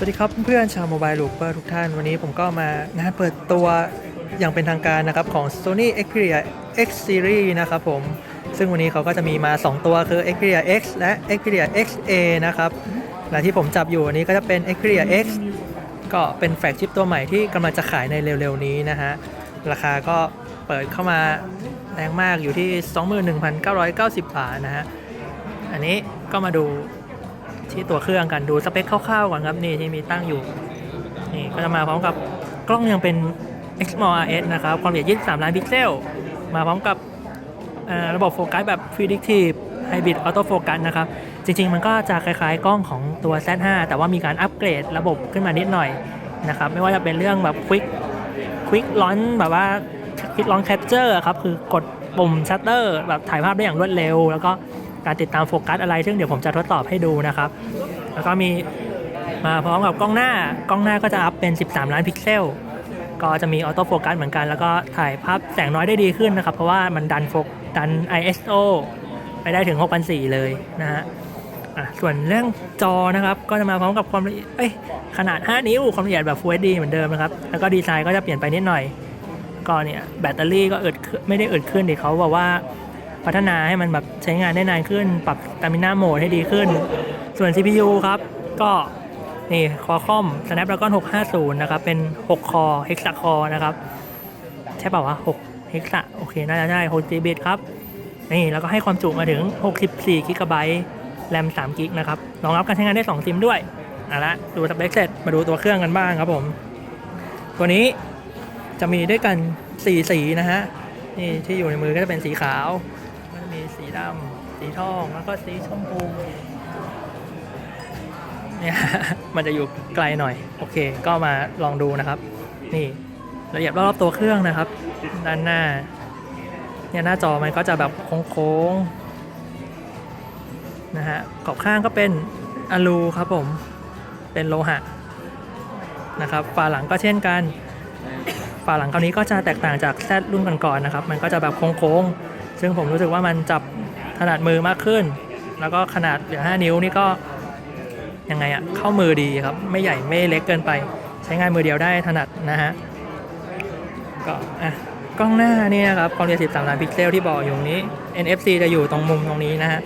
สวัสดีครับเพื่อนชาวโมบายลูกเปอร์ทุกท่าน วันนี้ผมก็มางานเปิดตัวอย่างเป็นทางการนะครับ ของ Sony Xperia X Series นะครับผม ซึ่งวันนี้เขาก็จะมีมา 2 ตัวคือ Xperia X และ Xperia XA นะครับและที่ผมจับอยู่อันนี้ก็จะเป็น Xperia X ก็เป็นแฟลกชิปตัวใหม่ที่กำลังจะขายในเร็วๆนี้นะฮะ ราคาก็เปิดเข้ามาแรงมากอยู่ที่ 21,990 บาทนะฮะ อันนี้ก็มาดู ที่ตัวเครื่องกันดูสเปคคร่าวๆก่อนครับนี่ที่มีตั้งอยู่นี่ก็จะมาพร้อมกับกล้องยังเป็น Xmor RS นะครับความละเอียด 23 ล้านพิกเซล มาพร้อมกับระบบโฟกัสแบบ Predictive Hybrid Auto Focus นะครับ จริง ๆ มันก็จะคล้ายๆ กล้องของตัว Z5 แต่ว่ามีการอัปเกรดระบบขึ้นมานิดหน่อยนะครับไม่ว่าจะเป็นเรื่องแบบ Quick Quick Launch แบบว่า Quick Launch Capture ครับคือกดปุ่มชัตเตอร์แบบถ่ายภาพได้อย่างรวดเร็ว แล้วก็ การติดตามโฟกัสอะไร ซึ่งเดี๋ยวผมจะทดสอบให้ดูนะครับ แล้วก็มีมาพร้อมกับกล้องหน้ากล้องหน้าก็จะอัพเป็น 13 ล้านพิกเซล ก็จะมีออโต้โฟกัสเหมือนกัน แล้วก็ถ่ายภาพแสงน้อยได้ดีขึ้นนะครับ เพราะว่ามันดันโฟกดัน ISO ไปได้ถึง 6,400 เลยนะฮะส่วนเรื่องจอนะครับ ก็จะมาพร้อมกับความละเอียดขนาด 5 นิ้ว ความละเอียดแบบ Full HD เหมือนเดิมนะครับ แล้วก็ดีไซน์ก็จะเปลี่ยนไปนิดหน่อย ก็เนี่ยแบตเตอรี่ก็อึดไม่ได้อึดขึ้นดิเขาบอกว่า พัฒนาให้มันแบบใช้งานได้นานขึ้น ปรับตามิน่าโหมดให้ดีขึ้น ส่วน CPU ครับ ก็นี่คอคอม Snapdragon 650 นะครับ เป็น 6 คอ Hexa Core นะครับ ใช่ป่าวะ6 Hexa โอเค น่าจะได้6 GB ครับ นี่ แล้วก็ให้ความจุมาถึง 64 GB แรม3 g b นะครับ รองรับการใช้งานได้ 2 ซิมด้วยเอะละดูสเปคเสร็จ มาดูตัวเครื่องกันบ้างครับผม ตัวนี้จะมีด้วยกัน 4 สีนะฮะ นี่ที่อยู่ในมือก็จะเป็นสีขาว มีสีดำสีทองแล้วก็สีชมพูเนี่ยมันจะอยู่ไกลหน่อย โอเค ก็มาลองดูนะครับ นี่ละเอียดรอบๆตัวเครื่องนะครับ ด้านหน้า เนี่ยหน้าจอมันก็จะแบบโค้งๆนะฮะขอบข้างก็เป็นอลูครับผม เป็นโลหะนะครับฝาหลังก็เช่นกันฝาหลังคราวนี้ก็จะแตกต่างจากแซดรุ่นก่อนๆนะครับ มันก็จะแบบโค้งๆ ซึ่งผมรู้สึกว่ามันจับถนัดมือมากขึ้น แล้วก็ขนาดเหลือ 5 นิ้วนี่ก็ยังไงอะเข้ามือดีครับ ไม่ใหญ่ไม่เล็กเกินไป ใช้งานมือเดียวได้ถนัดนะฮะก็อะกล้องหน้านี่นะครับความละเอียด13ล้านพิกเซลที่บอกอยู่นี้ NFC จะอยู่ตรงมุมตรงนี้นะฮะ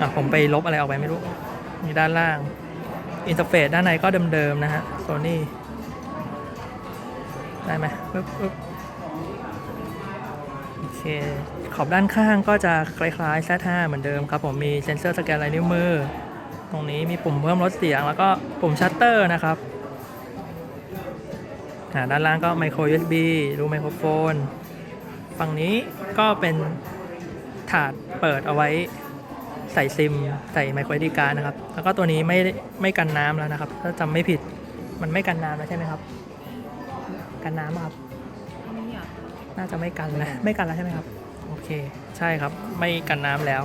อะผมไปลบอะไรออกไปไม่รู้มีด้านล่างอินเทอร์เฟซด้านในก็เดิมๆนะฮะโซนี่ได้ไหมปึ๊บปึ๊บโอเค ขอบด้านข้างก็จะคล้ายๆ Z5 เหมือนเดิมครับผมมีเซ็นเซอร์สแกนลายนิ้วมือ ตรงนี้มีปุ่มเพิ่มลดเสียง แล้วก็ปุ่มชัตเตอร์นะครับด้านล่างก็ไมโคร USB รูไมโครโฟน ฝั่งนี้ก็เป็นถาดเปิดเอาไว้ใส่ซิม ใส่ไมโคร SD การนะครับ แล้วก็ตัวนี้ไม่ไม่กันน้ำแล้วนะครับ ถ้าจำไม่ผิดมันไม่กันน้ำแล้วใช่ไหมครับ กันน้ำครับ น่าจะไม่กันแล้วไม่กันแล้วใช่ไหมครับ โอเค ใช่ครับ ไม่กันน้ำแล้ว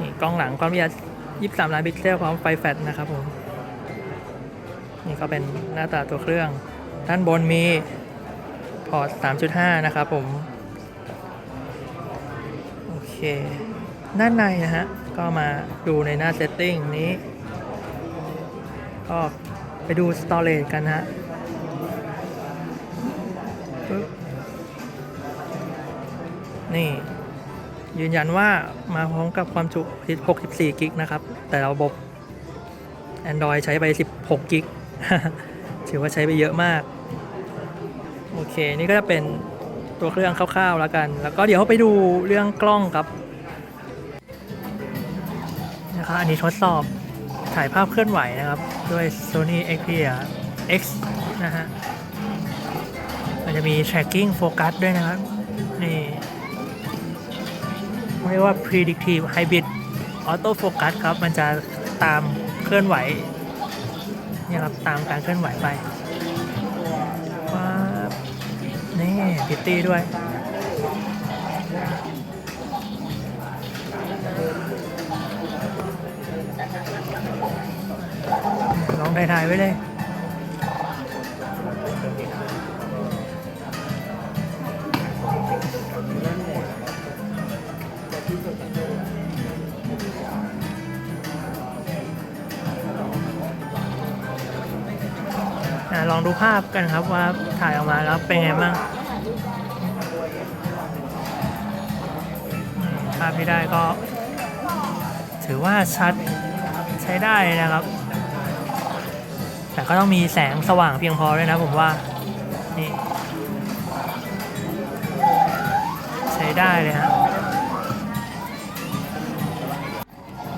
นี่กล้องหลังความละเอียด23 ล้านพิกเซลพร้อมไฟแฟลชนะครับผม นี่ก็เป็นหน้าตาตัวเครื่อง ด้านบนมีพอร์ต 3.5 นะครับผม โอเค ด้านในนะฮะ ก็มาดูในหน้า setting นี้ ก็ไปดู storage กันฮะปึ๊บ นี่ ยืนยันว่ามาพร้อมกับความจุ 64 กิกนะครับ แต่ระบบ Android ใช้ไป 16 กิกถือว่าใช้ไปเยอะมาก โอเค นี่ก็จะเป็นตัวเครื่องคร่าวๆแล้วกัน แล้วก็เดี๋ยวไปดูเรื่องกล้องครับนะครับอันนี้ทดสอบถ่ายภาพเคลื่อนไหวนะครับ ด้วย Sony Xperia X นะฮะมันจะมี tracking focus ด้วยนะครับ นี่ เรียกว่า predictive hybrid auto focus ครับ มันจะตามเคลื่อนไหวเนี่ยครับตามการเคลื่อนไหวไปว้าบนี่พิตตี้ด้วยลองถ่ายๆไว้เลย ลองดูภาพกันครับว่าถ่ายออกมาแล้วเป็นไงบ้างภาพที่ได้ก็ ถือว่าชัดใช้ได้นะครับ แต่ก็ต้องมีแสงสว่างเพียงพอด้วยนะผมว่า นี่ ใช้ได้เลยฮะ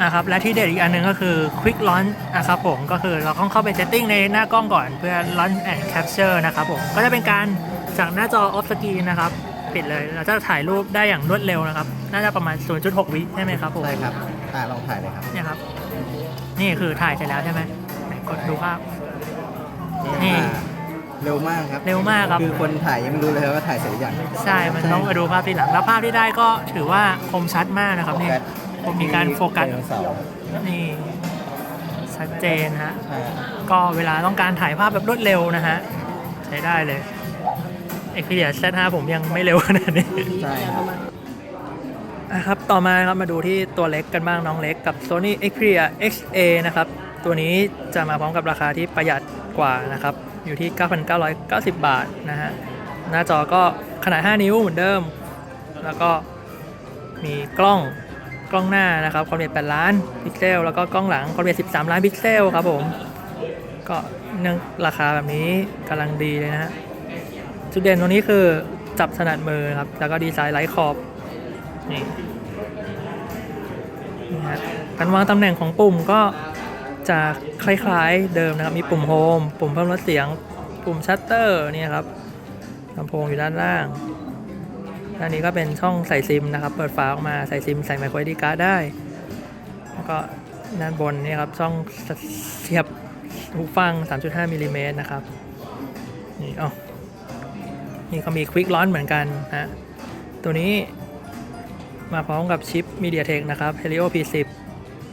อะครับและที่เด็ดอีกอันหนึ่งก็คือ Quick Launch นะครับผมก็คือเราต้องเข้าไป setting ในหน้ากล้องก่อนเพื่อ Launch and Capture นะครับผมก็จะเป็นการจากหน้าจอ off screen นะครับปิดเลยเราจะถ่ายรูปได้อย่างรวดเร็วนะครับ น่าจะประมาณ 0.6 วิใช่ไหมครับผมใช่ครับอ่าลองถ่ายเลยครับเนี่ยครับ นี่คือถ่ายเสร็จแล้วใช่ไหมไหนกดดูภาพนี่อ่าเร็วมากครับเร็วมากครับ คือคนถ่ายยังไม่รู้เลยว่าถ่ายเสร็จหรือยังใช่มันต้องมาดูภาพทีหลังแล้วภาพที่ได้ก็ถือว่าคมชัดมากนะครับนี่ผ มมีการโฟกัส ไดโนเสาร์นี่ชัดเจนฮะ ใช่ก็เวลาต้องการถ่ายภาพแบบรวดเร็วนะฮะ ใช้ได้เลย Xperia Z5 ผมยังไม่เร็วขนาดนี้ใช่ครับอะครับ ต่อมาครับมาดูที่ตัวเล็กกันบ้างน้องเล็กกับ Sony Xperia XA นะครับ ตัวนี้จะมาพร้อมกับราคาที่ประหยัดกว่านะครับ อยู่ที่ 9,990 บาทนะฮะ หน้าจอก็ขนาด 5 นิ้วเหมือนเดิม แล้วก็มีกล้อง กล้องหน้านะครับความละเอียด8ล้านพิกเซลแล้วก็กล้องหลังความละเอียด13 ล้านพิกเซลครับผมก็เนื่องราคาแบบนี้กำลังดีเลยนะฮะจุดเด่นตรงนี้คือจับถนัดมือครับ แล้วก็ดีไซน์ไร้ขอบ นี่นี่ฮะการวางตำแหน่งของปุ่มก็จะคล้ายๆเดิมนะครับ มีปุ่มโฮม ปุ่มเพิ่มลดเสียง ปุ่มชัตเตอร์เนี่ยครับลำโพงอยู่ด้านล่าง ด้านนี้ก็เป็นช่องใส่ซิมนะครับ เปิดฝาออกมาใส่ซิมใส่ไมโคร SD การ์ดได้ แล้วก็ด้านบนนี่ครับช่องเสียบหูฟัง 3.5มิลลิเมตรนะครับ นี่อ๋อนี่เขามี Quick Launch เหมือนกันฮะ ตัวนี้มาพร้อมกับชิป MediaTek นะครับ Helio P10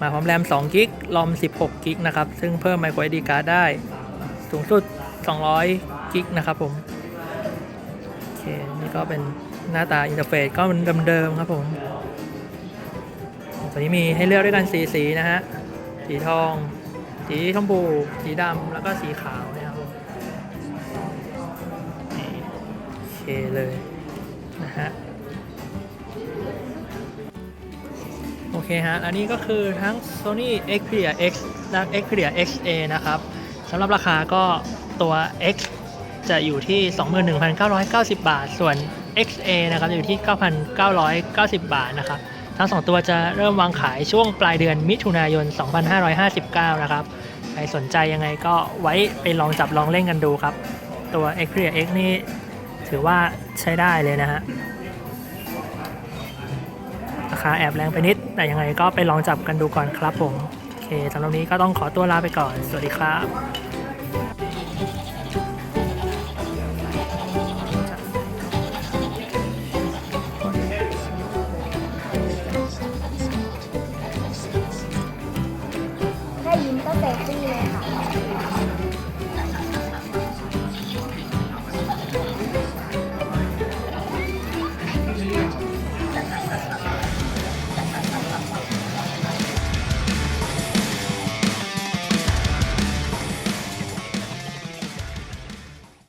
มาพร้อมแรม2กิกลอม 16กิกนะครับ ซึ่งเพิ่ม micro SD card ได้ สูงสุด 200กิกนะครับผม โอเค นี่ก็เป็น หน้าตาอินเทอร์เฟซก็เป็นเดิมๆครับผมตัวนี้มีให้เลือกด้วยกันสีสีนะฮะ สีทอง สีชมพู สีดำ แล้วก็สีขาวนะครับผมนี่โอเคเลยนะฮะ โอเคฮะ อันนี้ก็คือทั้ง Sony Xperia X และ Xperia XA นะครับสำหรับราคาก็ตัว X จะอยู่ที่ 21,990 บาท ส่วน XA นะครับจะอยู่ที่ 9,990 บาทนะครับ ทั้งสองตัวจะเริ่มวางขายช่วงปลายเดือนมิถุนายน 2559 นะครับ ใครสนใจยังไงก็ไว้ไปลองจับลองเล่นกันดูครับ ตัว Xperia X นี่ถือว่าใช้ได้เลยนะฮะราคาแอบแรงไปนิด แต่ยังไงก็ไปลองจับกันดูก่อนครับผม โอเคสำหรับนนี้ก็ต้องขอตัวลาไปก่อน สวัสดีครับ